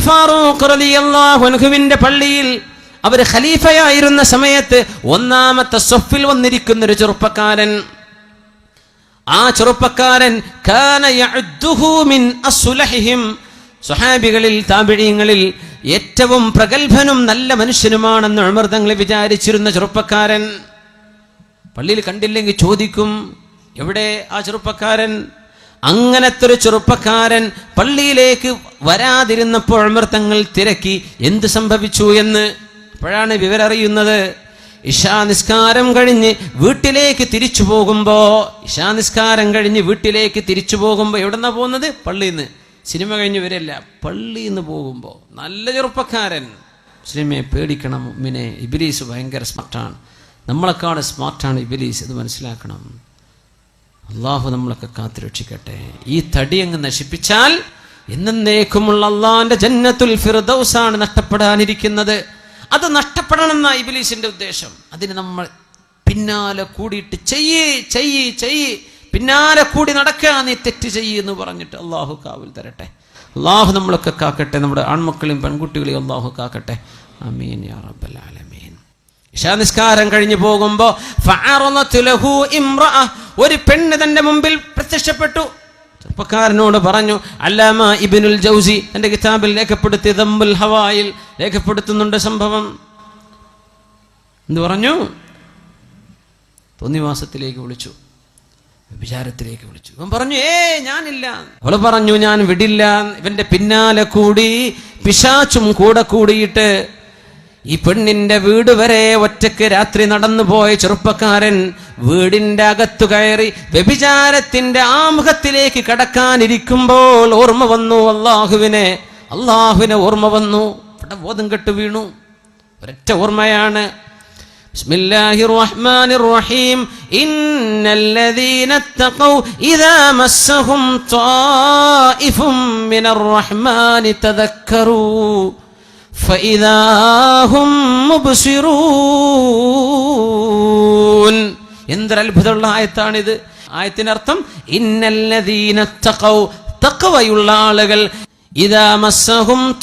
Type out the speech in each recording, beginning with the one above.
ഫാറൂഖ് പള്ളിയിൽ അവർ ഖലീഫയായിരുന്ന സമയത്ത് ഒന്നാമത്തെ സൊഫിൽ വന്നിരിക്കുന്ന ഒരു ചെറുപ്പക്കാരൻ. ആ ചെറുപ്പക്കാരൻ സ്വഹാബികളിൽ താബിഴീങ്ങളിൽ ഏറ്റവും പ്രഗത്ഭനും നല്ല മനുഷ്യനുമാണെന്ന് അമൃതങ്ങൾ തങ്ങൾ വിചാരിച്ചിരുന്ന ചെറുപ്പക്കാരൻ. പള്ളിയിൽ കണ്ടില്ലെങ്കിൽ ചോദിക്കും എവിടെ ആ ചെറുപ്പക്കാരൻ? അങ്ങനത്തെ ഒരു ചെറുപ്പക്കാരൻ പള്ളിയിലേക്ക് വരാതിരുന്നപ്പോൾ ഉമർ തങ്ങൾ തിരക്കി എന്ത് സംഭവിച്ചു എന്ന്? അപ്പോഴാണ് വിവരറിയുന്നത്. ഇഷാ നിസ്കാരം കഴിഞ്ഞ് വീട്ടിലേക്ക് തിരിച്ചു പോകുമ്പോ ഇഷാ നിസ്കാരം കഴിഞ്ഞ് വീട്ടിലേക്ക് തിരിച്ചു പോകുമ്പോ എവിടെന്നാ പോകുന്നത്? പള്ളിയിൽ നിന്ന് സിനിമ കഴിഞ്ഞ് വരില്ല. പള്ളിയിൽ നിന്ന് പോകുമ്പോൾ നല്ല ചെറുപ്പക്കാരൻ. സിനിമയെ പേടിക്കണം മിനെ ഇബിലീസ് ഭയങ്കര സ്മാർട്ടാണ്. നമ്മളെക്കാൾ സ്മാർട്ടാണ് ഇബിലീസ് ഇത് മനസ്സിലാക്കണം. അള്ളാഹു നമ്മളൊക്കെ കാത്തുരക്ഷിക്കട്ടെ ഈ തടി അങ്ങ് നശിപ്പിച്ചാൽ എന്നേക്കുമുള്ള അള്ളാന്റെ ജന്നത്തുൽ ഫിർദൗസാണ് നഷ്ടപ്പെടാനിരിക്കുന്നത്. അത് നഷ്ടപ്പെടണം എന്നാ ഇബിലീസിന്റെ ഉദ്ദേശം. അതിന് നമ്മൾ പിന്നാലെ കൂടിയിട്ട് ചെയ്യേ ചെയ്യ് ചെയ്യ്. പിന്നാലെ കൂടി നടക്കുക നീ തെറ്റ് ചെയ്യ് എന്ന് പറഞ്ഞിട്ട് അള്ളാഹു കാവിൽ തരട്ടെ. അള്ളാഹു നമ്മളൊക്കെ കാക്കട്ടെ. നമ്മുടെ ആൺമക്കളെയും പെൺകുട്ടികളെയും അള്ളാഹു കാക്കട്ടെ. അമീൻ യാ റബ്ബൽ ആലമീൻ. ഇശാ നിസ്കാരം കഴിഞ്ഞു പോകുമ്പോ ഒരു പെണ്ണ് തന്റെ മുമ്പിൽ പ്രത്യക്ഷപ്പെട്ടു. ചെറുപ്പക്കാരനോട് പറഞ്ഞു അല്ലാമ ഇബിനുൽ ജൗസി തന്റെ കിതാബിൽ രേഖപ്പെടുത്തി ദമ്മുൽ ഹവായിൽ രേഖപ്പെടുത്തുന്നുണ്ട് സംഭവം. എന്ന് പറഞ്ഞു? തോന്നിവാസത്തിലേക്ക് വിളിച്ചു. വിചാരത്തിലേക്ക് വിളിച്ചു. ഇവൻ പറഞ്ഞു ഏ ഞാനില്ല. അവൾ പറഞ്ഞു ഞാൻ വിടില്ല. ഇവന്റെ പിന്നാലെ കൂടി പിശാച്ചും കൂടെ കൂടിയിട്ട് ഈ പെണ്ണിന്റെ വീട് വരെ ഒറ്റയ്ക്ക് രാത്രി നടന്നു പോയ ചെറുപ്പക്കാരൻ വീടിന്റെ അകത്തു കയറി വ്യഭിചാരത്തിന്റെ ആമുഖത്തിലേക്ക് കടക്കാനിരിക്കുമ്പോൾ ഓർമ്മ വന്നു അള്ളാഹുവിനെ. അള്ളാഹുവിനെ ഓർമ്മ വന്നു. ഇവിടെ ബോധം കെട്ട് വീണു. ഒരൊറ്റ ഓർമ്മയാണ്. ബിസ്മില്ലാഹിർ റഹ്മാനിർ റഹീം ഇദാ മസ്സഹും മിനർ റഹ്മാനി എന്തൊരത്ഭുതമുള്ള ആയത്താണിത്. ആയത്തിനർത്ഥം ഇന്നല്ലദീന തക്കവയുള്ള ആളുകൾ. ഇതാ മസ്സഹും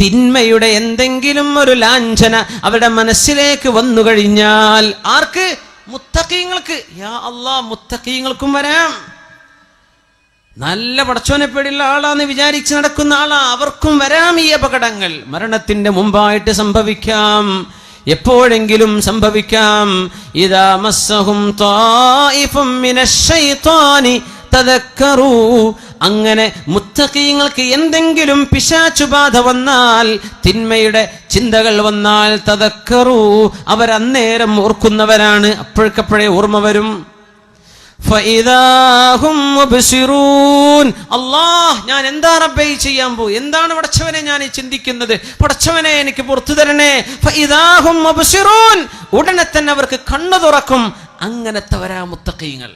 തിന്മയുടെ എന്തെങ്കിലും ഒരു ലാഞ്ചന അവരുടെ മനസ്സിലേക്ക് വന്നു കഴിഞ്ഞാൽ ആർക്ക്? മുത്തക്കീങ്ങൾക്ക് യാ അള്ളാ മുത്തക്കീങ്ങൾക്കും വരാം. നല്ല പടച്ചോനെ പേടിയുള്ള ആളാന്ന് വിചാരിച്ച് നടക്കുന്ന ആളാ. അവർക്കും വരാം ഈ അപകടങ്ങൾ. മരണത്തിന്റെ മുമ്പായിട്ട് സംഭവിക്കാം. എപ്പോഴെങ്കിലും സംഭവിക്കാം. ഇതാ മസ്സഹും അങ്ങനെ മുത്തക്കീങ്ങൾക്ക് എന്തെങ്കിലും പിശാചുബാധ വന്നാൽ തിന്മയുടെ ചിന്തകൾ വന്നാൽ തതക്കറൂ അവരന്നേരം ഓർക്കുന്നവരാണ്. അപ്പോഴക്കപ്പോഴേ ഓർമ്മ വരും. അല്ലാഹ് ഞാൻ എന്താണ് അബ്ബൈ ചെയ്യാൻ പോ എന്താണ് പടച്ചവനെ ഞാൻ ചിന്തിക്കുന്നത്? പടച്ചവനെ എനിക്ക് പുറത്തു തരണേ. ഉടനെ തന്നെ അവർക്ക് കണ്ണു തുറക്കും. അങ്ങനത്തെ വരാ മുത്തഖീങ്ങൾ.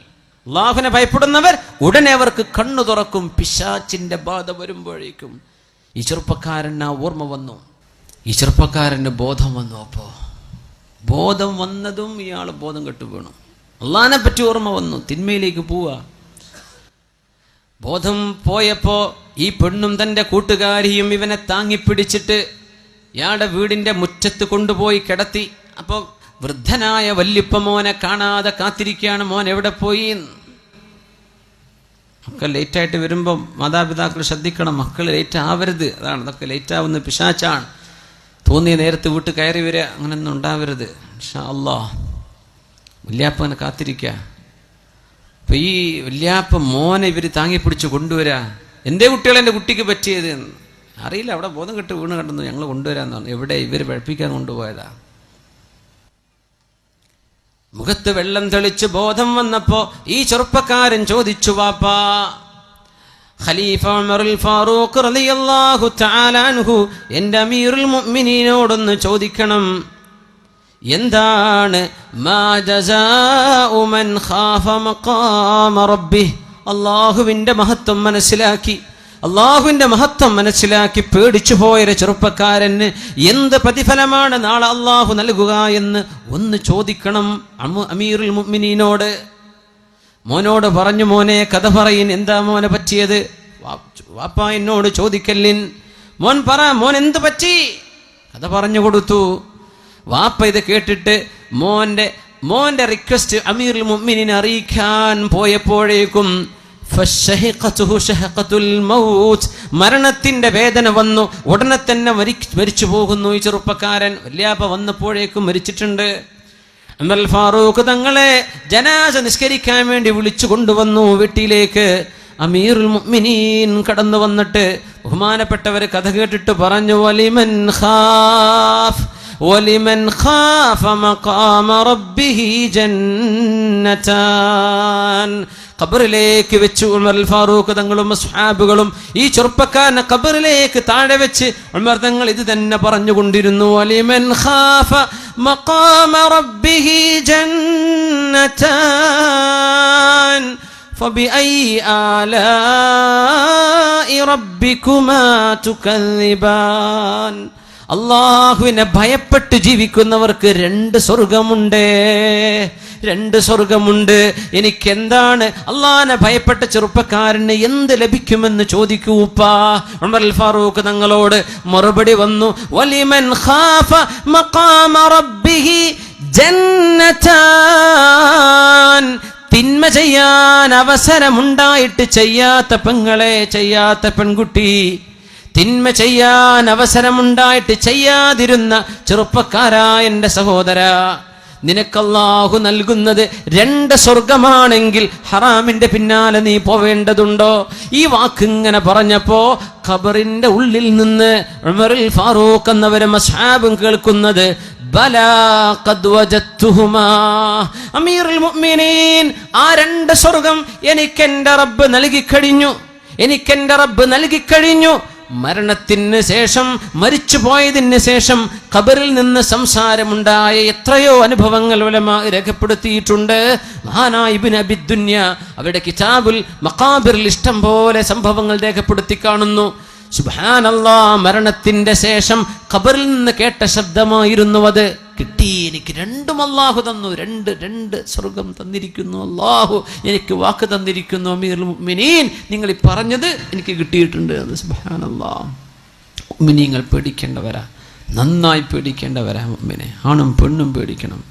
അള്ളാഹുവിനെ ഭയപ്പെടുന്നവർ ഉടനെ അവർക്ക് കണ്ണു തുറക്കും. പിശാച്ചിന്റെ ബാധ വരുമ്പോഴേക്കും. ഈ ചെറുപ്പക്കാരൻ ആ ഓർമ്മ വന്നു. ഈ ചെറുപ്പക്കാരന് ബോധം വന്നു അപ്പോ. ബോധം വന്നതും ഇയാൾ ബോധം കെട്ടു വീണു. അള്ളാഹിനെ പറ്റി ഓർമ്മ വന്നു. തിന്മയിലേക്ക് പോവുക. ബോധം പോയപ്പോ ഈ പെണ്ണും തന്റെ കൂട്ടുകാരിയും ഇവനെ താങ്ങിപ്പിടിച്ചിട്ട് ഇയാളുടെ വീടിന്റെ മുറ്റത്ത് കൊണ്ടുപോയി കിടത്തി. അപ്പോൾ വൃദ്ധനായ വല്യപ്പ മോനെ കാണാതെ കാത്തിരിക്കുകയാണ്. മോൻ എവിടെ പോയി? ഒക്കെ ലേറ്റായിട്ട് വരുമ്പോൾ മാതാപിതാക്കൾ ശ്രദ്ധിക്കണം. മക്കൾ ലേറ്റ് ആവരുത്. അതാണ് അതൊക്കെ ലേറ്റ് ആവുന്ന പിശാച്ചാണ് തോന്നിയ നേരത്ത് വീട്ടിൽ കയറി വരിക അങ്ങനെയൊന്നും ഉണ്ടാവരുത്. ഇൻഷാ അല്ലാ വല്യാപ്പ അങ്ങനെ കാത്തിരിക്കുക അപ്പൊ ഈ വല്യാപ്പ മോനെ ഇവർ താങ്ങിപ്പിടിച്ച് കൊണ്ടുവരാ. എന്റെ കുട്ടികൾ എന്റെ കുട്ടിക്ക് പറ്റിയത്. അറിയില്ല അവിടെ ബോധം കെട്ട് വീണ് കണ്ടെന്ന് ഞങ്ങൾ കൊണ്ടുവരാന്ന് പറഞ്ഞു. എവിടെ ഇവർ പഴപ്പിക്കാൻ കൊണ്ടുപോയതാ? മുഖത്ത് വെള്ളം തെളിച്ച് ബോധം വന്നപ്പോ ഈ ചെറുപ്പക്കാരൻ ചോദിച്ചു വാപ്പാ ഖലീഫ ഉമറുൽ ഫാറൂഖ് റളിയല്ലാഹു തആല അൻഹു അമീറുൽ മുഅ്മിനീനോടൊന്ന് ചോദിക്കണം. എന്താണ്? അള്ളാഹുവിന്റെ മഹത്വം മനസ്സിലാക്കി. അള്ളാഹുവിന്റെ മഹത്വം മനസ്സിലാക്കി പേടിച്ചു പോയൊരു ചെറുപ്പക്കാരന് എന്ത് പ്രതിഫലമാണ് നാളെ അള്ളാഹു നൽകുക എന്ന് ഒന്ന് ചോദിക്കണം അമീറുൽ മുഅ്മിനീനോട്. മോനോട് പറഞ്ഞു മോനെ കഥ പറയിൻ എന്താ മോനെ പറ്റിയത്? വാപ്പ എന്നോട് ചോദിക്കല്ലിൻ. മോൻ പറ മോൻ എന്ത് പറ്റി? കഥ പറഞ്ഞു കൊടുത്തു. വാപ്പ ഇത് കേട്ടിട്ട് മോന്റെ മോന്റെ റിക്വസ്റ്റ് അമീർ മുഅ്മിനീനെ അറിയിക്കാൻ പോയപ്പോഴേക്കും. മരണത്തിന്റെ വേദന വന്നു ഉടനെ തന്നെ മരി- മരിച്ചു പോകുന്നു ഈ ചെറുപ്പക്കാരൻ. വല്യാപ്പ വന്നപ്പോഴേക്കും മരിച്ചിട്ടുണ്ട്. എന്നാൽ ഫാറൂഖ് തങ്ങളെ ജനാസ നിസ്കരിക്കാൻ വേണ്ടി വിളിച്ചു കൊണ്ടുവന്നു വീട്ടിലേക്ക്. അമീറുൽ മുഅ്മിനീൻ കടന്നു വന്നിട്ട് ബഹുമാനപ്പെട്ടവർ കഥ കേട്ടിട്ട് പറഞ്ഞു വലിമൻ ഖാഫ്. വലിമൻ ഖാഫ മഖാമ റബ്ബിഹി ജന്നതാൻ ഖബറിലേക്ക് വെച്ച് ഉമർ അൽ ഫാറൂഖ് തങ്ങളും അസ്ഹാബുകളും ഈ ചെറുപ്പക്കാരനെ ഖബറിലേക്ക് താഴെ വെച്ച് ഉമർ തങ്ങൾ ഇത് തന്നെ പറഞ്ഞുകൊണ്ടിരുന്നു വലിമൻ ഖാഫ മഖാമ റബ്ബിഹി ജന്നതാൻ فبأي آلاء ربكما تكذبان അള്ളാഹുവിനെ ഭയപ്പെട്ട് ജീവിക്കുന്നവർക്ക് രണ്ട് സ്വർഗമുണ്ട്. രണ്ട് സ്വർഗമുണ്ട്. എനിക്ക് എന്താണ് അള്ളാഹിനെ ഭയപ്പെട്ട ചെറുപ്പക്കാരന് എന്ത് ലഭിക്കുമെന്ന് ചോദിക്കൂ ഉമർ അൽ ഫാറൂഖ് തങ്ങളോട് മറുപടി വന്നു വലിമൻ ഖാഫ മഖാമ തിന്മ ചെയ്യാൻ അവസരമുണ്ടായിട്ട് ചെയ്യാത്ത പെങ്ങളെ ചെയ്യാത്ത പെൺകുട്ടി. തിന്മ ചെയ്യാൻ അവസരമുണ്ടായിട്ട് ചെയ്യാതിരുന്ന ചെറുപ്പക്കാരാ എന്റെ സഹോദര. നിനക്കല്ലാഹു നൽകുന്നത് രണ്ട് സ്വർഗമാണെങ്കിൽ ഹറാമിന്റെ പിന്നാലെ നീ പോവേണ്ടതുണ്ടോ? ഈ വാക്ക് ഇങ്ങനെ പറഞ്ഞപ്പോ ഖബറിന്റെ ഉള്ളിൽ നിന്ന് ഉമറിൽ ഫാറൂഖ് എന്നവരും അസ്ഹാബും കേൾക്കുന്നത് ആ രണ്ട് സ്വർഗം എനിക്കെന്റെ റബ്ബ് നൽകിക്കഴിഞ്ഞു എനിക്കെന്റെ എനിക്ക് റബ്ബ് നൽകി കഴിഞ്ഞു മരണത്തിന് ശേഷം മരിച്ചു പോയതിന് ശേഷം ഖബറിൽ നിന്ന് സംസാരമുണ്ടായ എത്രയോ അനുഭവങ്ങൾ ഉലമ രേഖപ്പെടുത്തിയിട്ടുണ്ട്. മഹാനായ ഇബ്നു അബിദ്ദുന്യ അവരുടെ കിതാബുൽ മഖാബിറിൽ ഇഷ്ടം പോലെ സംഭവങ്ങൾ രേഖപ്പെടുത്തി കാണുന്നു. സുബാനല്ലാ മരണത്തിന്റെ ശേഷം ഖബറിൽ നിന്ന് കേട്ട ശബ്ദമായിരുന്നു അത്. കിട്ടി എനിക്ക് രണ്ടും അള്ളാഹു തന്നു. രണ്ട് രണ്ട് സ്വർഗം തന്നിരിക്കുന്നു അള്ളാഹു എനിക്ക് വാക്ക് തന്നിരിക്കുന്നു അമീർ മുഅ്മിനീൻ. നിങ്ങൾ ഈ പറഞ്ഞത് എനിക്ക് കിട്ടിയിട്ടുണ്ട് എന്ന്. സുബാനല്ലാ മിനിങ്ങൾ പേടിക്കേണ്ടവരാ. നന്നായി പേടിക്കേണ്ടവരാ മുമ്പിനെ ആണും പെണ്ണും പേടിക്കണം.